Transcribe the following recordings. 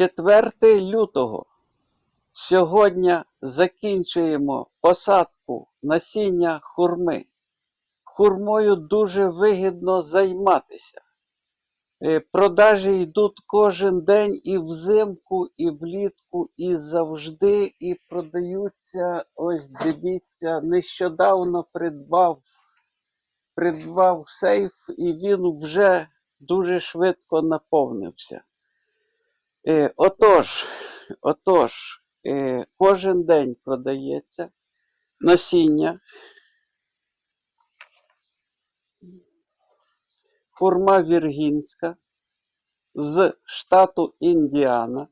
4 лютого. Сьогодні закінчуємо посадку насіння хурми. Хурмою дуже вигідно займатися. Е, Продажі йдуть кожен день і взимку, і влітку, і завжди, і продаються. Ось дивіться, нещодавно придбав, придбав сейф, і він вже дуже швидко наповнився. Е, отож, отож, е, кожен день продається насіння. Хурма віргінська з штату Індіана.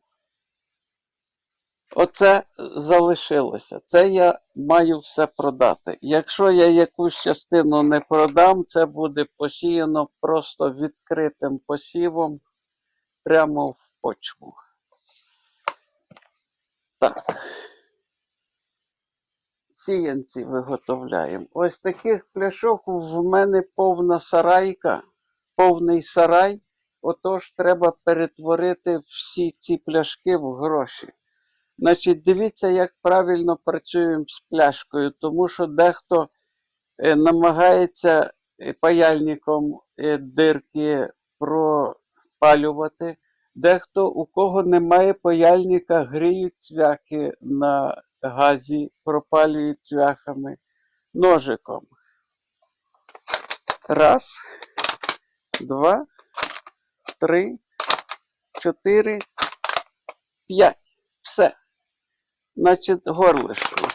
Оце залишилося. Це я маю все продати. Якщо я якусь частину не продам, це буде посіяно просто відкритим посівом прямо в почву. Так. Сіянці виготовляємо. Ось таких пляшок в мене повна сарайка, повний сарай. Отож, треба перетворити всі ці пляшки в гроші. Значить, дивіться, як правильно працюємо з пляшкою, тому що дехто е, намагається е, паяльником е, дирки пропалювати. Дехто, у кого немає паяльника, гріють цвяхи на газі, пропалюють цвяхами ножиком. Раз, два, три, чотири, п'ять. Все. Значить, горлишко.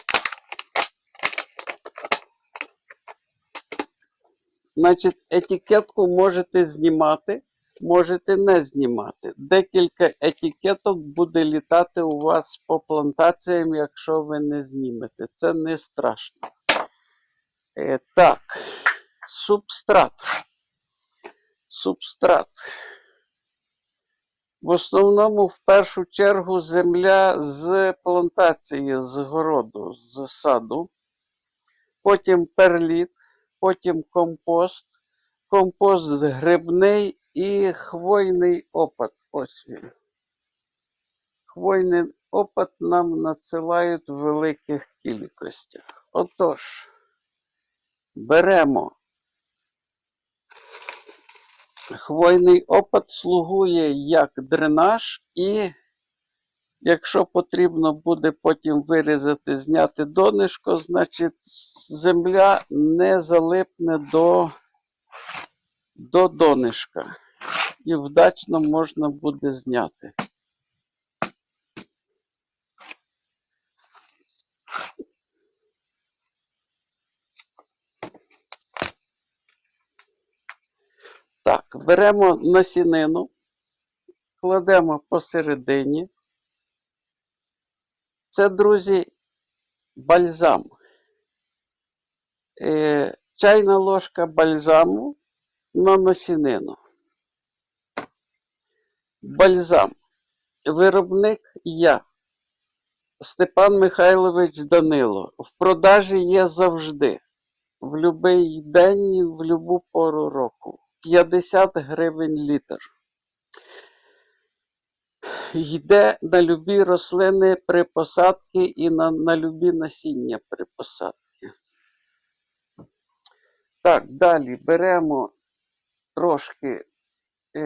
Значить, етикетку можете знімати, можете не знімати. Декілька етикеток буде літати у вас по плантаціям, якщо ви не знімете. Це не страшно. Е, так, субстрат. Субстрат. В основному, в першу чергу, земля з плантації, з городу, з саду. Потім перліт, потім компост, компост грибний і хвойний опад. Ось він. Хвойний опад нам надсилають в великих кількостях. Отож, беремо. Хвойний опад слугує як дренаж, і якщо потрібно буде потім вирізати, зняти донишко, значить земля не залипне до, до донишка. І вдачно можна буде зняти. Так, беремо насінину, кладемо посередині. Це, друзі, бальзам. Е, чайна ложка бальзаму на насінину. Бальзам. Виробник я. Степан Михайлович Данило. В продажі є завжди. В будь-який день, в будь-яку пору року. 50 гривень літр. Йде на любі рослини при посадці і на, на любі насіння при посадці. Так, далі беремо трошки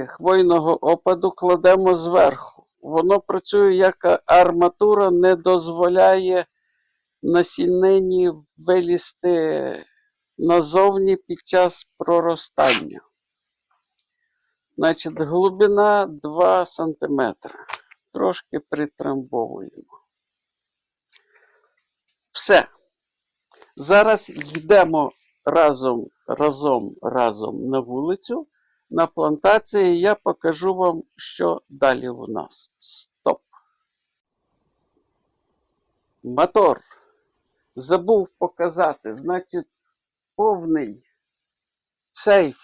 хвойного опаду, кладемо зверху. Воно працює як арматура, не дозволяє насіннині вилізти назовні під час проростання. Значить, глибина 2 см. Трошки притрамбовуємо. Все. Зараз йдемо разом, разом, разом на вулицю, на плантації. Я покажу вам, що далі у нас. Стоп. Мотор. Забув показати. Значить, повний сейф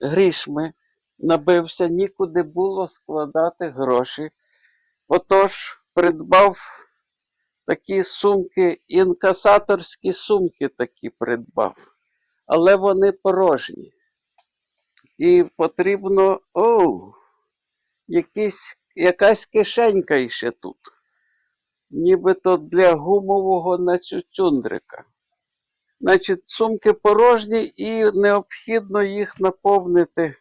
грішми набився, нікуди було складати гроші. Отож, придбав такі сумки, інкасаторські сумки такі придбав, але вони порожні. І потрібно, оу, якісь якась кишенька іще тут. Нібито для гумового нацюцюндрика. Значить, сумки порожні і необхідно їх наповнити.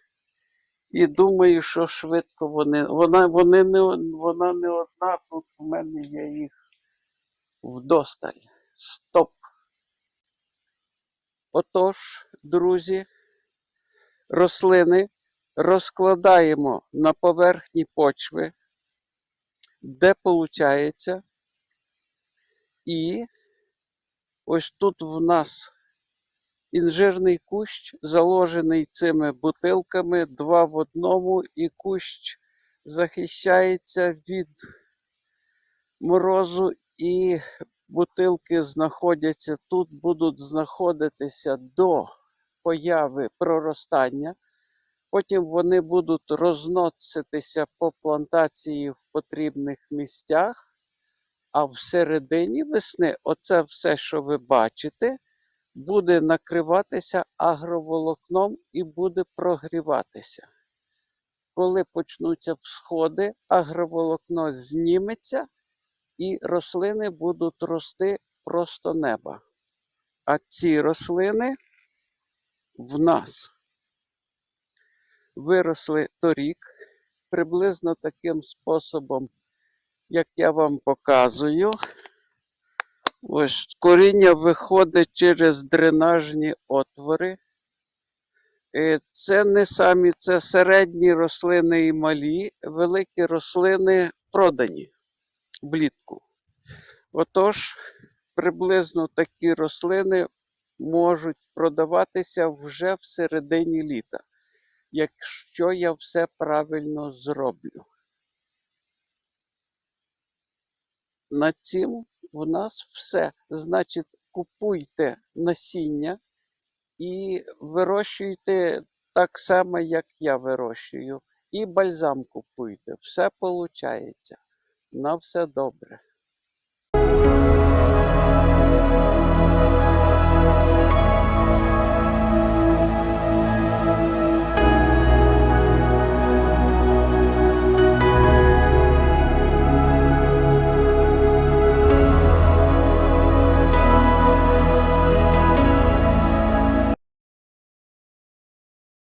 І думаю, що швидко вони. Вона, вони не, вона не одна, тут в мене є їх вдосталь. Стоп. Отож, друзі, рослини розкладаємо на поверхні почви, де виходить. І ось тут в нас інжирний кущ, заложений цими бутилками два в одному, і кущ захищається від морозу, і бутилки знаходяться тут, будуть знаходитися до появи проростання. Потім вони будуть розноситися по плантації в потрібних місцях. А в середині весни оце все, що ви бачите, буде накриватися агроволокном і буде прогріватися. Коли почнуться всходи, агроволокно зніметься і рослини будуть рости просто неба. А ці рослини в нас виросли торік приблизно таким способом, як я вам показую. Ось коріння виходить через дренажні отвори. Е, Це не самі, це середні рослини і малі, великі рослини продані влітку. Отож, приблизно такі рослини можуть продаватися вже в середині літа, якщо я все правильно зроблю. На цім в нас все. Значить, купуйте насіння і вирощуйте так само, як я вирощую. І бальзам купуйте. Все виходить. На все добре.